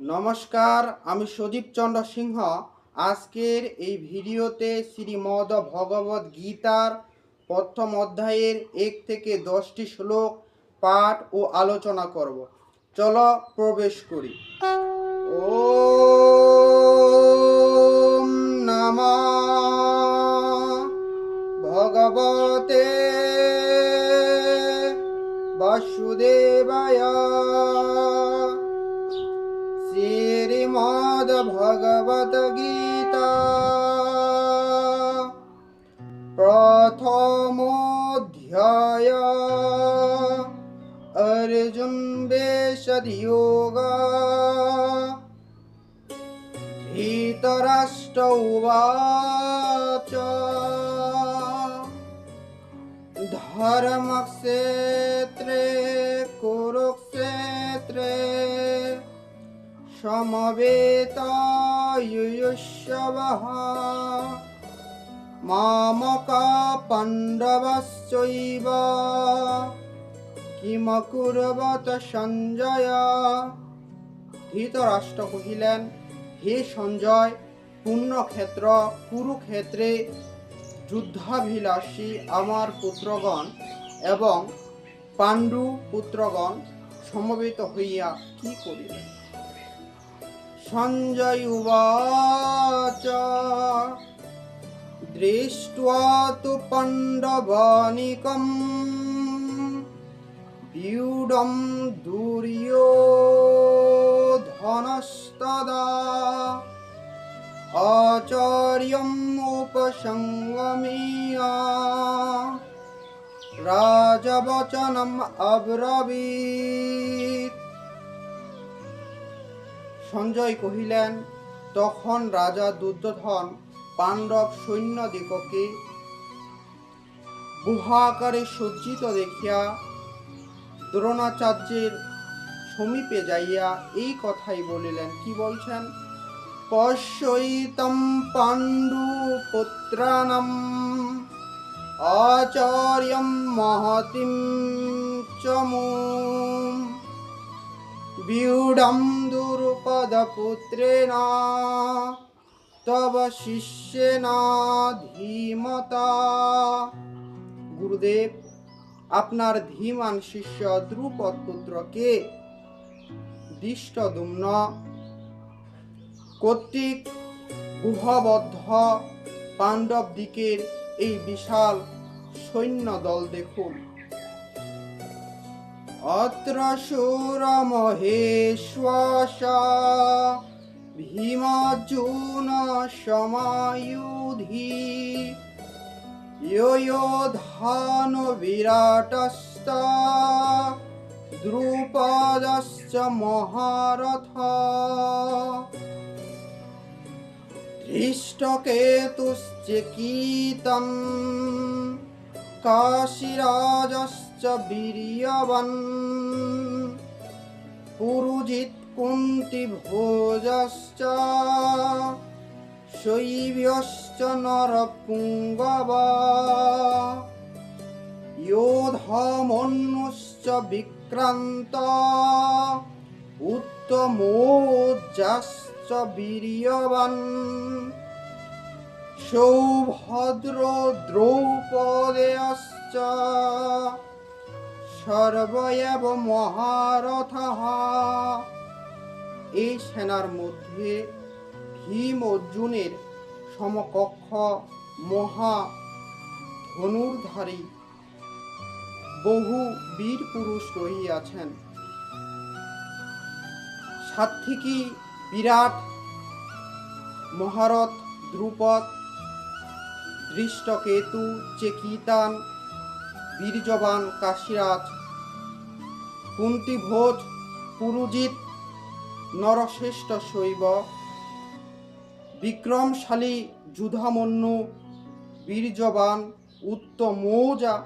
নমস্কার, আমি সদীপ চন্দ্র সিংহ। আজকের এই ভিডিওতে শ্রীমদ ভগবত গীতার প্রথম অধ্যায়ের এক থেকে দশটি শ্লোক, পাঠ ও আলোচনা করব। চলো প্রবেশ করি। ও নমঃ ভগবতে বাসুদেবায় শ্রীমদ ভগবত গীতা প্রথমোধ্যায় অর্জুন বেশদ যোগ ধৃতরাষ্ট্র উবাচ ধর্মক্ষেত্রে কুরুক্ষেত্রে সমবেতায়ুষবহ মামকা পাণ্ডবশ্চৈব কিমকুরবত সঞ্জয় ধৃতরাষ্ট্র কহিলেন, হে সঞ্জয়, পুণ্যক্ষেত্র, কুরুক্ষেত্রে যুদ্ধাভিলাষী আমার পুত্রগণ এবং পাণ্ডু পুত্রগণ সমবেত হইয়া কি করিলেন সঞ্জয় উবাচ দৃष्ट्वा তু পাণ্ডবানিকম व्यूढं दुर्योधनस्तदा आचार्यम् उपसङ्गमीया राजवचनम् अब्रवीत् সঞ্জয় কহিলেন, তখন রাজা দুর্যোধন পাণ্ডব সৈন্য দিগকে গুহাকারে সজ্জিত দেখিয়া দ্রোণাচার্যের সমীপে যাইয়া এই কথাই বলিলেন। কি বলছেন? পশ্যৈতম পাণ্ডু পুত্রাণম আচার্যম মহতিম চমুম व्यूढं दुरुपदपुत्रेण তব শিষ্যেন ধীমতা গুরুদেব আপনার ধীমান শিষ্য দ্রুপদ পুত্রকে দৃষ্টদুম্ন কর্তৃক গুহবদ্ধ পাণ্ডব দিকের এই বিশাল সৈন্য দল দেখুন অত্র সুরমহেশ্বাস ভীমর্জুন সমায়ুধি। ইয়োধান বিরাটস্ত দ্রুপদশ্চ মহারথ। ধৃষ্টকেতুশ্চ কীতম। কাশিরাজশ্চ वीर्यवन् पुरुजित् कुन्तिभोजश्च शैव्यश्च नरपुङ्गवा योधमन्युश्च विक्रान्त उत्तमोजाश्च वीर्यवान् সৌভদ্র দ্রৌপদেয়শ্চ সর্বয়ব মহারথः। এই সেনার মধ্যে ভীম অর্জুনের সমকক্ষ মহা ধনুর্ধারী বহু বীর পুরুষ রহিয়াছেন। সাত্বিকী বিরাট, মহারথ দ্রুপদ, দৃষ্টকেতু, চেকিতান বীর্যবান কাশীরাজ, কুন্তিভোজ পুরুজিৎ, নরশ্রেষ্ঠ শৈব, বিক্রমশালী যুধামন্যু বীর্যবান উত্তমৌজা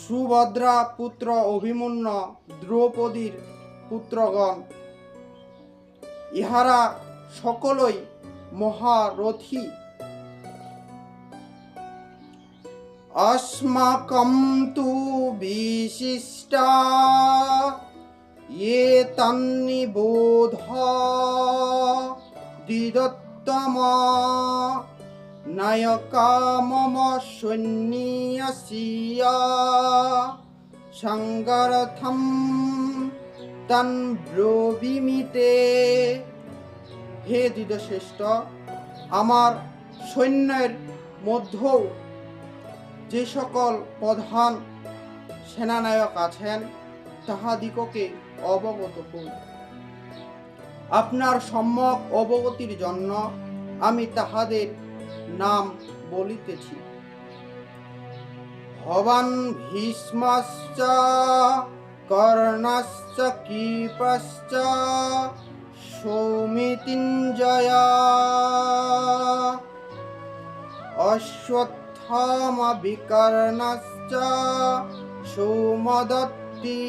সুভদ্রা পুত্র অভিমন্য, দ্রৌপদীর পুত্রগণ। ইহারা সকলই মহারথী। अस्माकं तु विशिष्टा ये तन्निबोध दिदत्तमा नायका मम सन्न्यासिया সঙ্গরথম তন ব্রবিমিতে হে দিদশ্রেষ্ঠ আমার সৈন্যের মধ্যেও যে সকল প্রধান সেনানায়ক আছেন, তাহাদিগকে অবগত করুন। আপনার সম্যক অবগতির জন্য আমি তাহাদের নাম বলিতেছি। ভবান ভীষ্মশ্চ, কর্ণশ্চ, কৃপশ্চ, সৌমিতিঞ্জয়া অশ্বত্থামা বিকর্ণশ্চ সৌমদত্তি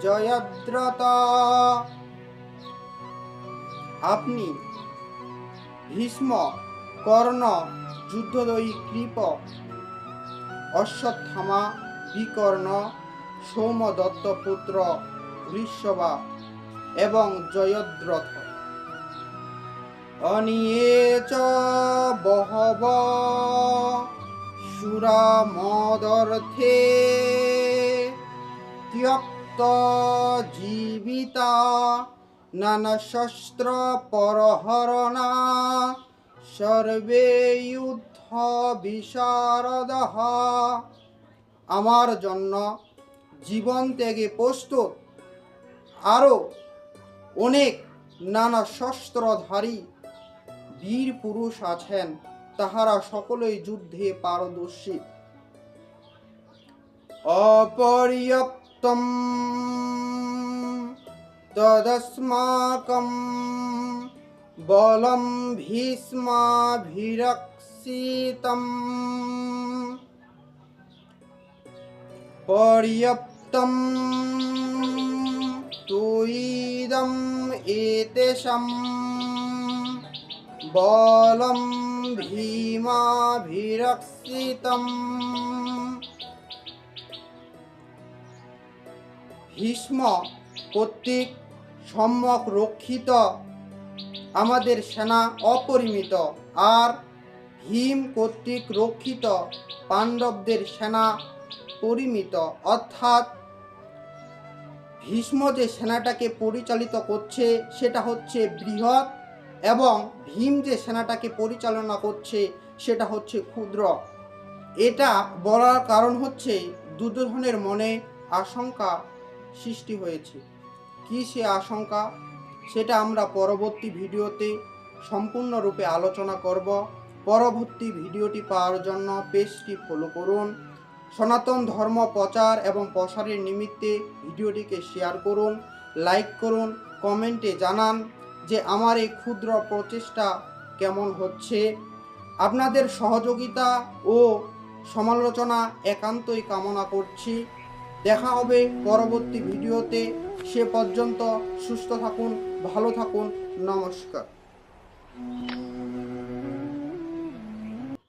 জয়দ্রতা আপনি ভীষ্ম, কর্ণ, যুদ্ধদয়ী কৃপ, অশ্বত্থামা, বিকর্ণ, সৌমদত্ত পুত্র, ঋষভা এবং জয়দ্রথ। অনিয়ে চ বহব। সুরামদর্থে ত্যক্ত জীবিতা নানা শস্ত্র পরহরণা সর্বে যুদ্ধ বিশারদহ আমার জন্য জীবন ত্যাগে প্রস্তুত। আরও অনেক নানা শস্ত্রধারী বীর পুরুষ আছেন। তাহারা সকলেই যুদ্ধে পারদর্শী। অপর্যাপ্তম তদস্মাকম বলম ভীষ্মাভিরক্ষিতম। পর্যাপ্তম তুইদম এতেষাম বলম ভীমাভিরক্ষিতম ভীষ্ম কর্তৃক সম্যক রক্ষিত, আমাদের সেনা অপরিমিত আর ভীম কর্তৃক রক্ষিত পাণ্ডবদের সেনা পরিমিত। অর্থাৎ ভীষ্ম যে সেনাটাকে পরিচালিত করছে, সেটা হচ্ছে বৃহৎ এবং ভীম যে সেনাটাকে পরিচালনা করছে, সেটা হচ্ছে ক্ষুদ্র। এটা বলার কারণ হচ্ছে দুর্যোধনের মনে আশঙ্কা সৃষ্টি হয়েছে। কি সে আশঙ্কা? সেটা আমরা পরবর্তী ভিডিওতে সম্পূর্ণরূপে আলোচনা করব। পরবর্তী ভিডিওটি পাওয়ার জন্য পেজটি ফলো করুন। সনাতন ধর্ম প্রচার এবং প্রসারের নিমিত্তে ভিডিওটিকে শেয়ার করুন, লাইক করুন, কমেন্টে জানান। যে আমার এই ক্ষুদ্র প্রচেষ্টা কেমন হচ্ছে? আপনাদের সহযোগিতা ও সমালোচনা একান্তই কামনা করছি। দেখা হবে পরবর্তী ভিডিওতে। সে পর্যন্ত সুস্থ থাকুন, ভালো থাকুন। নমস্কার।